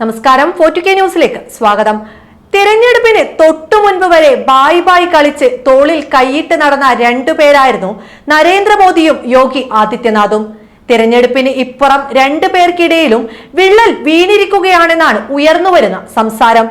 നമസ്കാരം ഫോർട്ടു കെ ന്യൂസിലേക്ക് സ്വാഗതം. തിരഞ്ഞെടുപ്പിന് തൊട്ടു മുൻപ് വരെ ബായ് ബായ് കളിച്ച് തോളിൽ കൈയിട്ട് നടന്ന രണ്ടു പേരായിരുന്നു നരേന്ദ്രമോദിയും യോഗി ആദിത്യനാഥും. തിരഞ്ഞെടുപ്പിന് ഇപ്പുറം രണ്ടു പേർക്കിടയിലും വിള്ളൽ വീണിരിക്കുകയാണെന്നാണ് ഉയർന്നുവരുന്ന സംസാരം.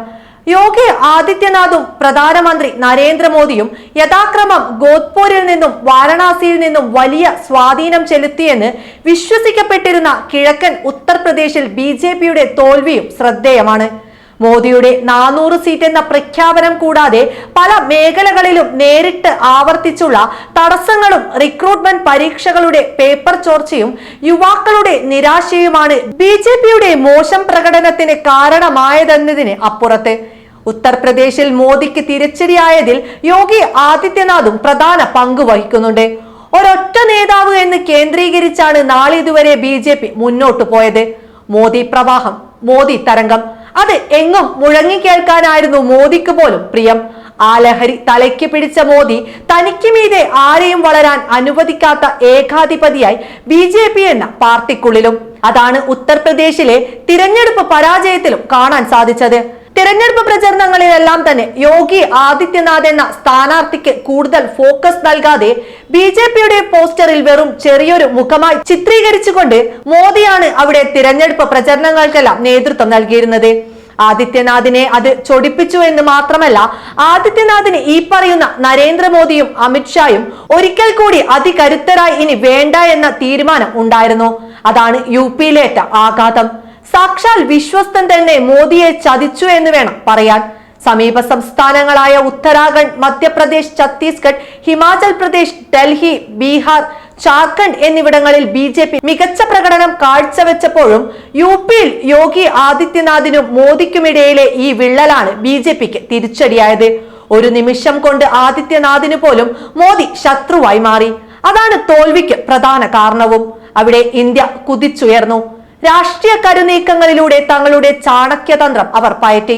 യോഗി ആദിത്യനാഥും പ്രധാനമന്ത്രി നരേന്ദ്രമോദിയും യഥാക്രമം ഗോത്പൂരിൽ നിന്നും വാരണാസിയിൽ നിന്നും വലിയ സ്വാധീനം ചെലുത്തിയെന്ന് വിശ്വസിക്കപ്പെട്ടിരുന്ന കിഴക്കൻ ഉത്തർപ്രദേശിൽ ബി ജെ പിയുടെ തോൽവിയും ശ്രദ്ധേയമാണ്. മോദിയുടെ നാനൂറ് സീറ്റ് എന്ന പ്രഖ്യാപനം കൂടാതെ പല മേഖലകളിലും നേരിട്ട് ആവർത്തിച്ചുള്ള തടസ്സങ്ങളും റിക്രൂട്ട്മെന്റ് പരീക്ഷകളുടെ പേപ്പർ ചോർച്ചയും യുവാക്കളുടെ നിരാശയുമാണ് ബി മോശം പ്രകടനത്തിന് കാരണമായതെന്നതിന് അപ്പുറത്ത്. ഉത്തർപ്രദേശിൽ മോദിക്ക് തിരിച്ചടിയായതിൽ യോഗി ആദിത്യനാഥും പ്രധാന പങ്ക് വഹിക്കുന്നുണ്ട്. ഒരൊറ്റ നേതാവ് എന്ന് കേന്ദ്രീകരിച്ചാണ് നാളിതുവരെ ബി ജെ പി മുന്നോട്ടു പോയത്. മോദി പ്രവാഹം മോദി തരംഗം അത് എങ്ങും മുഴങ്ങി കേൾക്കാനായിരുന്നു മോദിക്ക് പോലും പ്രിയം. ആ ലഹരി തലയ്ക്ക് പിടിച്ച മോദി തനിക്ക് മീതെ ആരെയും വളരാൻ അനുവദിക്കാത്ത ഏകാധിപതിയായി ബി ജെ പി എന്ന പാർട്ടിക്കുള്ളിലും. അതാണ് ഉത്തർപ്രദേശിലെ തിരഞ്ഞെടുപ്പ് പരാജയത്തിലും കാണാൻ സാധിച്ചത്. തിരഞ്ഞെടുപ്പ് പ്രചരണങ്ങളിലെല്ലാം തന്നെ യോഗി ആദിത്യനാഥ് എന്ന സ്ഥാനാർത്ഥിക്ക് കൂടുതൽ ഫോക്കസ് നൽകാതെ ബി ജെ പിയുടെ പോസ്റ്ററിൽ വെറും ചെറിയൊരു മുഖമായി ചിത്രീകരിച്ചുകൊണ്ട് മോദിയാണ് അവിടെ തിരഞ്ഞെടുപ്പ് പ്രചരണങ്ങൾക്കെല്ലാം നേതൃത്വം നൽകിയിരുന്നത്. ആദിത്യനാഥിനെ അത് ചൊടിപ്പിച്ചു എന്ന് മാത്രമല്ല ആദിത്യനാഥിന് ഈ പറയുന്ന നരേന്ദ്രമോദിയും അമിത്ഷായും ഒരിക്കൽ കൂടി അതികരുത്തരായി ഇനി വേണ്ട എന്ന തീരുമാനം ഉണ്ടായിരുന്നു. അതാണ് യു പിയിലേറ്റ ആഘാതം. സാക്ഷാൽ വിശ്വസ്തൻ തന്നെ മോദിയെ ചതിച്ചു എന്ന് വേണം പറയാൻ. സമീപ സംസ്ഥാനങ്ങളായ ഉത്തരാഖണ്ഡ് മധ്യപ്രദേശ് ഛത്തീസ്ഗഡ് ഹിമാചൽ പ്രദേശ് ഡൽഹി ബീഹാർ ജാർഖണ്ഡ് എന്നിവിടങ്ങളിൽ ബി ജെ പി മികച്ച പ്രകടനം കാഴ്ചവെച്ചപ്പോഴും യു പിയിൽ യോഗി ആദിത്യനാഥിനും മോദിക്കുമിടയിലെ ഈ വിള്ളലാണ് ബി ജെ പിക്ക് തിരിച്ചടിയായത്. ഒരു നിമിഷം കൊണ്ട് ആദിത്യനാഥിന് പോലും മോദി ശത്രുവായി മാറി. അതാണ് തോൽവിക്ക് പ്രധാന കാരണവും. അവിടെ ഇന്ത്യ കുതിച്ചുയർന്നു. രാഷ്ട്രീയ കരുനീക്കങ്ങളിലൂടെ തങ്ങളുടെ ചാണക്യതന്ത്രം അവർ പയറ്റി.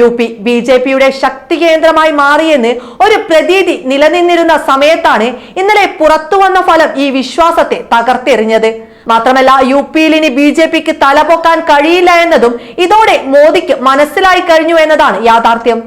യു പി ബി ജെ പിയുടെ ശക്തി കേന്ദ്രമായി മാറിയെന്ന് ഒരു പ്രതീതി നിലനിന്നിരുന്ന സമയത്താണ് ഇന്നലെ പുറത്തുവന്ന ഫലം ഈ വിശ്വാസത്തെ തകർത്തെറിഞ്ഞത്. മാത്രമല്ല യു പിയിൽ ഇനി ബി ജെ പിക്ക് തലപൊക്കാൻ കഴിയില്ല എന്നതും ഇതോടെ മോദിക്ക് മനസ്സിലായി കഴിഞ്ഞു എന്നതാണ് യാഥാർത്ഥ്യം.